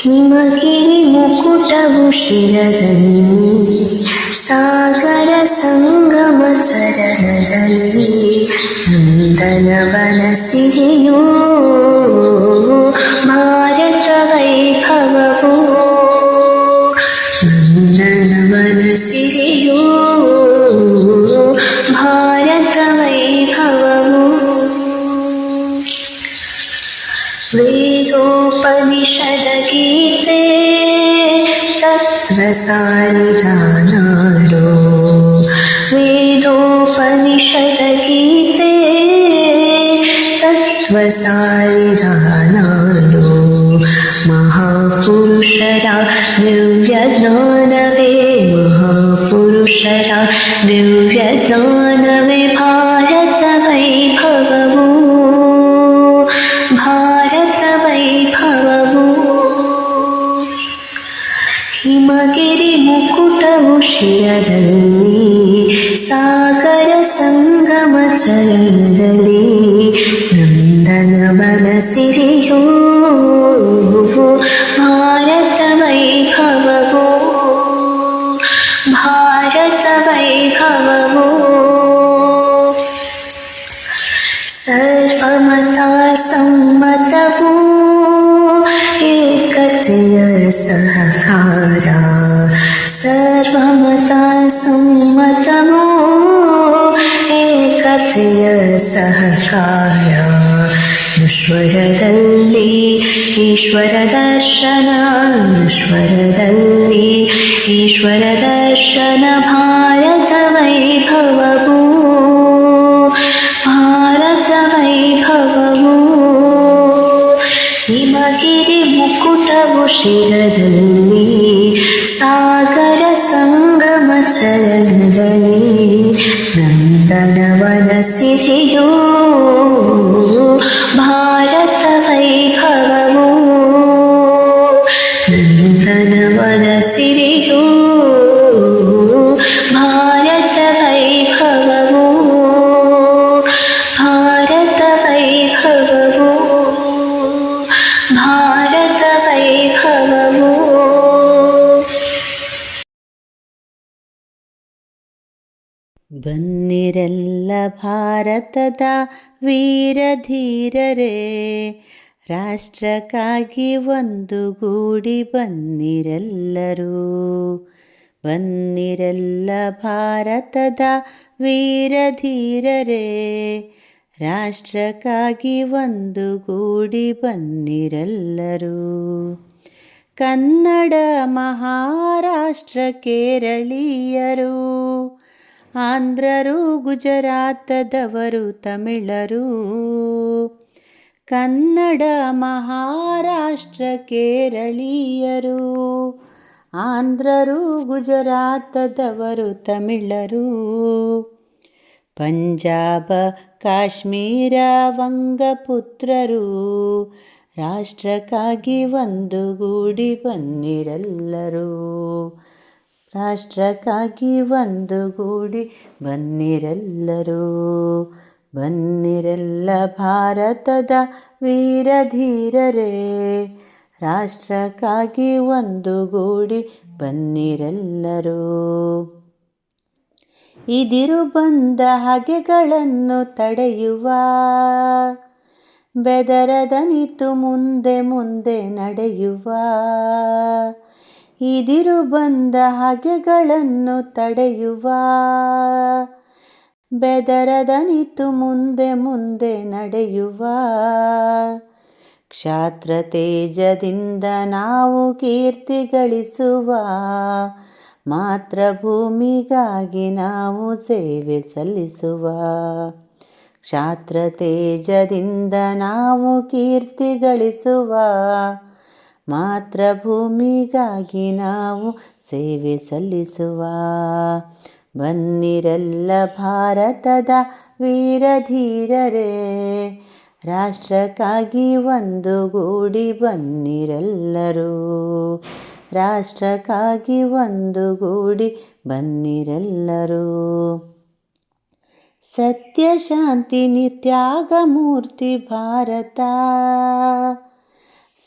ಹಿಮಗಿರಿ ಮುಕುಟವು ಶಿರದಲ್ಲಿ ಸಾಗರ ಸಂಗಮ ಚರಣದಲ್ಲಿ ನಂದನವನ ಸಿರಿಯೋ ಭಾರತ ವೈಭವವು ನಂದನವನ ಸಿರಿಯೋ रसायितानाडो वेदोपनिषदगीते तत्त्वसायिदानाडो महापुरुषरा दिव्यज्ञानवे महापुरुषरा दिव्यज्ञानवे ಮುಕುಟವು ಶಿರದಲ್ಲಿ ಸಾಗರ ಸಂಗಮ ಚರಣದಲ್ಲಿ ನಂದನವನ ಸಿರಿಯೋ ಭಾರತ ವೈಭವವು ಭಾರತ ವೈಭವವು ಸರ್ವಮತ ಸಮ್ಮತವು ಏಕತೆಯ ಸಹಕಾರ ಏಕತೆಯ ಸಹಕಾರ ವಿಶ್ವರದಲ್ಲಿ ಈಶ್ವರ ದರ್ಶನ ವಿಶ್ವರದಲ್ಲಿ ಈಶ್ವರ ದರ್ಶನ ಭಾರತ ವೈಭವವು ಭಾರತ ವೈಭವವು ಹಿಮಗಿರಿ ಮುಕುಟವು ಶಿರದಲ್ಲಿ ಸಾಗರ ಸಂಗಮ ಚರಣದಲ್ಲಿ ಬನ್ನಿರೆಲ್ಲ ಭಾರತದ ವೀರಧೀರರೇ, ರಾಷ್ಟ್ರಕ್ಕಾಗಿ ಒಂದು ಗೂಡಿ ಬನ್ನಿರೆಲ್ಲರೂ ಬನ್ನಿರೆಲ್ಲ ಭಾರತದ ವೀರಧೀರರೇ, ರಾಷ್ಟ್ರಕ್ಕಾಗಿ ಒಂದು ಗೂಡಿ ಬನ್ನಿರೆಲ್ಲರೂ ಕನ್ನಡ ಮಹಾರಾಷ್ಟ್ರ ಕೇರಳೀಯರು ಆಂಧ್ರರು, ಗುಜರಾತದವರು, ತಮಿಳರು. ಕನ್ನಡ ಮಹಾರಾಷ್ಟ್ರ, ಕೇರಳೀಯರು. ಆಂಧ್ರರು, ಗುಜರಾತದವರು, ತಮಿಳರು. ಪಂಜಾಬ, ಕಾಶ್ಮೀರ, ವಂಗಪುತ್ರರು. ರಾಷ್ಟ್ರಕ್ಕಾಗಿ ಒಂದು ಗೂಡಿ ಬನ್ನಿರೆಲ್ಲರೂ ರಾಷ್ಟ್ರಕ್ಕಾಗಿ ಒಂದುಗೂಡಿ ಬನ್ನಿರೆಲ್ಲರೂ, ಬನ್ನಿರೆಲ್ಲ ಭಾರತದ ವೀರಧೀರರೇ. ರಾಷ್ಟ್ರಕ್ಕಾಗಿ ಒಂದುಗೂಡಿ ಬನ್ನಿರೆಲ್ಲರೂ. ಇದಿರು ಬಂದ ಹಗೆಗಳನ್ನು ತಡೆಯುವ, ಬೆದರದನಿತು ಮುಂದೆ ಮುಂದೆ ನಡೆಯುವ. ಇದಿರು ಬಂದ ಹಗೆಗಳನ್ನು ತಡೆಯುವ. ಬೆದರದನಿತು ಮುಂದೆ ಮುಂದೆ ನಡೆಯುವ. ಕ್ಷಾತ್ರ ತೇಜದಿಂದ ನಾವು ಕೀರ್ತಿ ಗಳಿಸುವ. ಮಾತೃಭೂಮಿಗಾಗಿ ನಾವು ಸೇವೆ ಸಲ್ಲಿಸುವ. ಕ್ಷಾತ್ರ ತೇಜದಿಂದ ನಾವು ಕೀರ್ತಿ ಗಳಿಸುವ. ಮಾತೃಭೂಮಿಗಾಗಿ ನಾವು ಸೇವೆ ಸಲ್ಲಿಸುವ. ಬನ್ನಿರಲ್ಲ ಭಾರತದ ವೀರಧೀರರೇ ರಾಷ್ಟ್ರಕ್ಕಾಗಿ ಒಂದುಗೂಡಿ ಬನ್ನಿರೆಲ್ಲರೂ ರಾಷ್ಟ್ರಕ್ಕಾಗಿ ಒಂದುಗೂಡಿ ಬನ್ನಿರೆಲ್ಲರೂ ಸತ್ಯ, ಶಾಂತಿ, ನಿತ್ಯಾಗ ಮೂರ್ತಿ ಭಾರತ.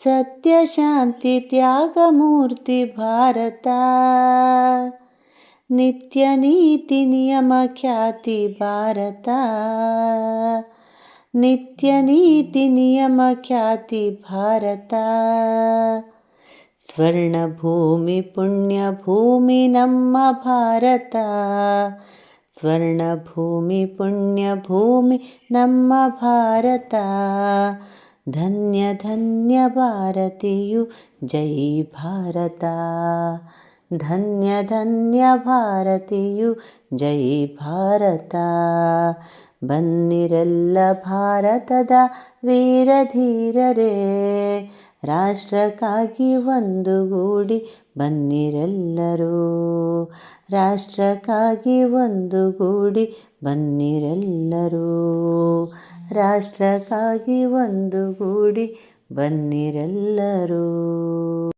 सत्यशान्तित्यागमूर्तिभारता नित्यनीतिनियमख्यातिभारता नित्यनीतिनियमख्यातिभारता स्वर्णभूमिपुण्यभूमि नम भारत। स्वर्णभूमिपुण्यभूमि नम भारत। धन्य धन्य भारतयु जय भारत। धन्य धन्य भारतयु जय भारत। बन् भारत वीरधीर ರಾಷ್ಟ್ರಕ್ಕಾಗಿ ಒಂದುಗೂಡಿ ಬನ್ನಿರೆಲ್ಲರೂ. ರಾಷ್ಟ್ರಕ್ಕಾಗಿ ಒಂದುಗೂಡಿ ಬನ್ನಿರೆಲ್ಲರೂ. ರಾಷ್ಟ್ರಕ್ಕಾಗಿ ಒಂದುಗೂಡಿ ಬನ್ನಿರೆಲ್ಲರೂ.